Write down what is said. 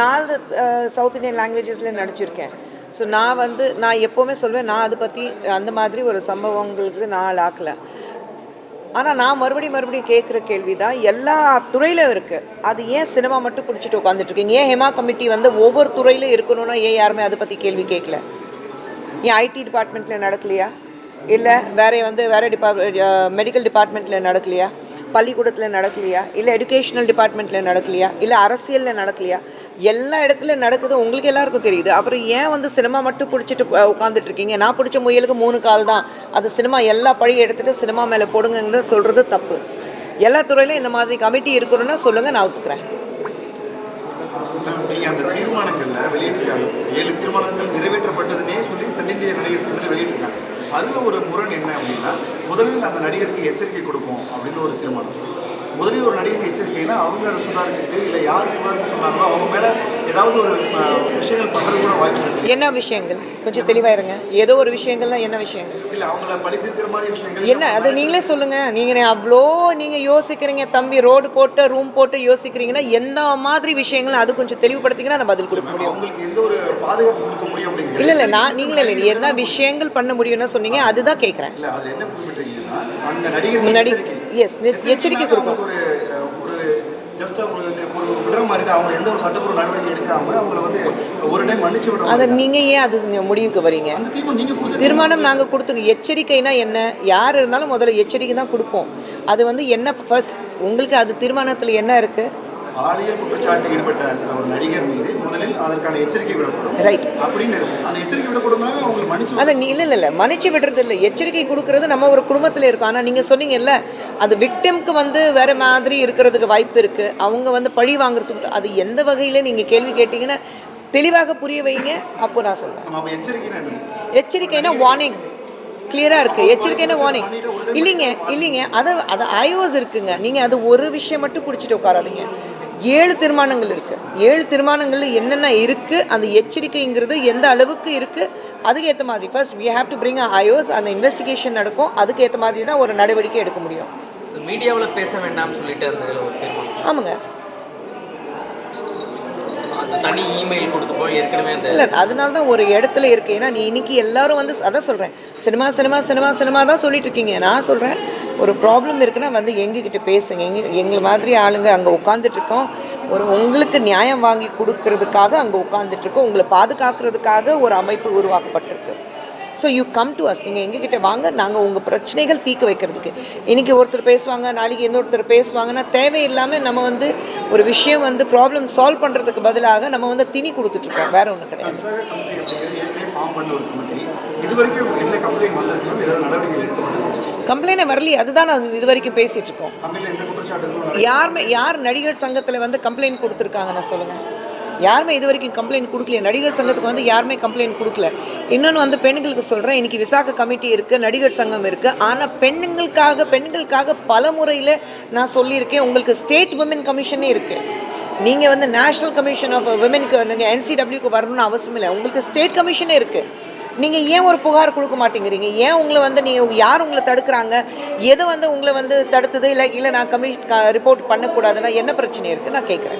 நாலு south Indian லாங்குவேஜஸில் நடிச்சிருக்கேன். So நான் வந்து நான் எப்போவுமே சொல்வேன் நான் அதை பற்றி அந்த மாதிரி ஒரு சம்பவங்களுக்கு நான் ஆக்கலை ஆனால் நான் மறுபடியும் மறுபடியும் கேட்குற கேள்வி தான் எல்லா துறையிலும் இருக்குது அது ஏன் சினிமா மட்டும் பிடிச்சிட்டு உட்காந்துட்ருக்கீங்க ஏன் ஹெமா கமிட்டி வந்து ஒவ்வொரு துறையிலும் இருக்கணும்னா ஏன் யாருமே அதை பற்றி கேள்வி கேட்கல ஏன் ஐடி டிபார்ட்மெண்ட்டில் நடக்கலையா? இல்லை வேற வந்து வேறு டிபார்ட் மெடிக்கல் டிபார்ட்மெண்ட்டில் நடக்கலையா? பள்ளிக்கூடத்தில் நடக்கலையா? இல்லை எஜுகேஷனல் டிபார்ட்மெண்ட்டில் நடக்கலையா? இல்லை அரசியலில் நடக்கலையா? எல்லா இடத்துலையும் நடக்குது உங்களுக்கு எல்லாருக்கும் தெரியுது. அப்புறம் ஏன் வந்து சினிமா மட்டும் பிடிச்சிட்டு உட்காந்துட்டு இருக்கீங்க? நான் பிடிச்ச முயலுக்கு மூணு கால் தான். அது சினிமா எல்லா பழியை எடுத்துட்டு சினிமா மேலே போடுங்கிறது சொல்கிறது தப்பு. எல்லா துறையிலும் இந்த மாதிரி கமிட்டி இருக்கிறோன்னா சொல்லுங்கள் நான் ஒத்துக்கிறேன். அந்த தீர்மானங்கள்ல வெளியிட்டிருக்காங்க. ஏழு தீர்மானங்கள் நிறைவேற்றப்பட்டதுன்னே சொல்லி தென்னிந்திய நடிகர் சங்கத்தில் வெளியிட்டிருக்காங்க. அதுல ஒரு முரண் என்ன அப்படின்னா முதலில் அந்த நடிகருக்கு எச்சரிக்கை கொடுப்போம் அப்படின்னு ஒரு தீர்மானம். முதலில் ஒரு நடிகருக்கு எச்சரிக்கைனா அவங்க அதை சுதாரிச்சுட்டு இல்லை யார் புகாருக்கு சொன்னாங்களோ அவங்க மேல ஏதாவது ஒரு விஷயங்கள் பண்றது கூட வாய்ப்பு இருக்கு. என்ன விஷயங்கள்? கொஞ்சம் தெளிவாக இருங்க. ஏதோ ஒரு விஷயங்கள்னா என்ன விஷயங்கள்? இல்ல அவங்கள பழித்திருக்கிற மாதிரி விஷயங்கள் என்ன? அது நீங்களே சொல்லுங்க. நீங்க அவ்வளோ நீங்க யோசிக்கிறீங்க தம்பி ரோடு போட்டு ரூம் போட்டு யோசிக்கிறீங்கன்னா எந்த மாதிரி விஷயங்கள் அது கொஞ்சம் தெளிவுபடுத்திங்கன்னா நான் பதில் கொடுக்க முடியும். அவங்களுக்கு எந்த ஒரு பாதுகாப்பு கொடுக்க இல்ல இல்ல நான் நீங்களே இல்லை என்ன விஷயங்கள் பண்ண முடியும்னு சொன்னீங்க அதுதான் கேட்குறேன் இல்ல அதுல என்ன குறிப்பிட்டிருக்கீங்கன்னா அந்த நடிகர் முன்னாடி எஸ் எச்சரிக்கை கொடுக்கணும். ஒரு அஹ், ஒரு ஜஸ்ட் அவங்க வந்து ஒரு விடுற மாதிரி தான் அவங்க எந்த ஒரு சட்டப்பூர்வ நடவடிக்கை எடுக்காம அவங்கள வந்து ஒரு டைம் மன்னிச்சு விடுற அதை. நீங்க ஏன் அது நீங்க முடிவுக்கு வரீங்க? தீர்மானம் நீங்க கொடுத்த தீர்மானம் நாங்க கொடுத்துருக்கோம். எச்சரிக்கைனா என்ன? யார் இருந்தாலும் முதல்ல எச்சரிக்கை தான் கொடுப்போம். அது வந்து என்ன ஃபர்ஸ்ட் உங்களுக்கு அது தீர்மானத்துல என்ன இருக்கு? பாலியல் குற்றச்சாட்டு ஈடுபட்ட ஒரு நடிகர் மீது முதலில் அதற்கான எச்சரிக்கை விடப்படும். ரைட் அப்படின்னு இருக்கு. அந்த எச்சரிக்கை விடப்படும்னா அவங்களுக்கு மன்னிச்சு அதை நீ இல்லை இல்லை இல்லை. மன்னிச்சு விடுறது இல்லை. எச்சரிக்கை கொடுக்கறது நம்ம ஒரு குடும்பத்தில் இருக்கோம் ஆனால் நீங்கள் சொன்னீங்கல்ல அது விக்டிம்க்கு வந்து வேற மாதிரி இருக்கிறதுக்கு வாய்ப்பு இருக்குது அவங்க வந்து பழி வாங்குற சொல்லிட்டு அது எந்த வகையில் நீங்கள் கேள்வி கேட்டிங்கன்னா தெளிவாக புரிய வைங்க. அப்போ நான் சொல்கிறேன் எச்சரிக்கைனா வார்னிங் கிளியராக இருக்குது எச்சரிக்கைனா வார்னிங் இல்லைங்க இல்லைங்க. அது அது ஐஓஸ் இருக்குங்க. நீங்கள் அது ஒரு விஷயம் மட்டும் பிடிச்சிட்டு உட்காராதீங்க. ஏழு தீர்மானங்கள் இருக்கு. ஏழு தீர்மானங்கள்ல என்னென்ன இருக்கு அந்த எச்சரிக்கைங்கிறது எந்த அளவுக்கு இருக்கு அதுக்கு ஏற்ற மாதிரி. First we have to bring a iOS அந்த இன்வெஸ்டிகேஷன் நடக்கும். அதுக்கு ஏற்ற மாதிரி தான் ஒரு நடவடிக்கை எடுக்க முடியும். மீடியாவில் பேச வேண்டாம்னு சொல்லிட்டு இருந்ததுல ஒரு தீர்மானம். ஆமாங்க. தனி இமெயில் கொடுத்து போய் ஏற்கனவே இல்லை அதனால தான் ஒரு இடத்துல இருக்கு ஏன்னா நீ இன்னைக்கு எல்லாரும் வந்து அதான் சொல்கிறேன் சினிமா சினிமா சினிமா சினிமா தான் சொல்லிட்டு இருக்கீங்க. நான் சொல்கிறேன் ஒரு ப்ராப்ளம் இருக்குன்னா வந்து எங்ககிட்ட பேசுங்க. எங்க எங்களை மாதிரி ஆளுங்க அங்கே உட்காந்துட்டு இருக்கோம் ஒரு உங்களுக்கு நியாயம் வாங்கி கொடுக்கறதுக்காக அங்கே உட்காந்துட்டு இருக்கோம் உங்களை பாதுகாக்கிறதுக்காக ஒரு அமைப்பு உருவாக்கப்பட்டிருக்கு. So you come to us நீங்கள் எங்ககிட்ட வாங்க நாங்கள் உங்கள் பிரச்சனைகள் தீர்க்க வைக்கிறதுக்கு. இன்றைக்கி ஒருத்தர் பேசுவாங்க நாளைக்கு இன்னொருத்தர் பேசுவாங்கன்னா தேவையில்லாமல் நம்ம வந்து ஒரு விஷயம் வந்து ப்ராப்ளம் சால்வ் பண்ணுறதுக்கு பதிலாக நம்ம வந்து திணி கொடுத்துட்ருக்கோம். வேற ஒன்றும் கிடையாது. கம்ப்ளைண்ட் வரலையே. அதுதான் நான் இது வரைக்கும் பேசிகிட்டு இருக்கோம் எந்த யாருமே யார் நடிகர் சங்கத்தில் வந்து கம்ப்ளைண்ட் கொடுத்துருக்காங்க நான் சொல்லுங்கள் யாருமே இது வரைக்கும் கம்ப்ளைண்ட் கொடுக்கல நடிகர் சங்கத்துக்கு வந்து யாருமே கம்ப்ளைண்ட் கொடுக்கல. இன்னொன்று வந்து பெண்களுக்கு சொல்கிறேன் இன்னைக்கு விசாக கமிட்டி இருக்குது நடிகர் சங்கம் இருக்குது ஆனால் பெண்களுக்காக பெண்களுக்காக பல முறையில் நான் சொல்லியிருக்கேன். உங்களுக்கு ஸ்டேட் உமன் கமிஷனே இருக்குது நீங்கள் வந்து நேஷ்னல் கமிஷன் ஆஃப் விமனுக்கு நீங்கள் என்சிடபிள்யூக்கு வரணும்னு அவசியம் இல்லை. உங்களுக்கு ஸ்டேட் கமிஷனே இருக்குது நீங்கள் ஏன் ஒரு புகார் கொடுக்க மாட்டேங்கிறீங்க? ஏன் உங்களை வந்து நீங்கள் யார் உங்களை தடுக்கிறாங்க? எது வந்து உங்களை வந்து தடுத்தது? இல்லை இல்லை நான் கமிஷன் ரிப்போர்ட் பண்ணக்கூடாதுன்னா என்ன பிரச்சனை இருக்குது நான் கேட்குறேன்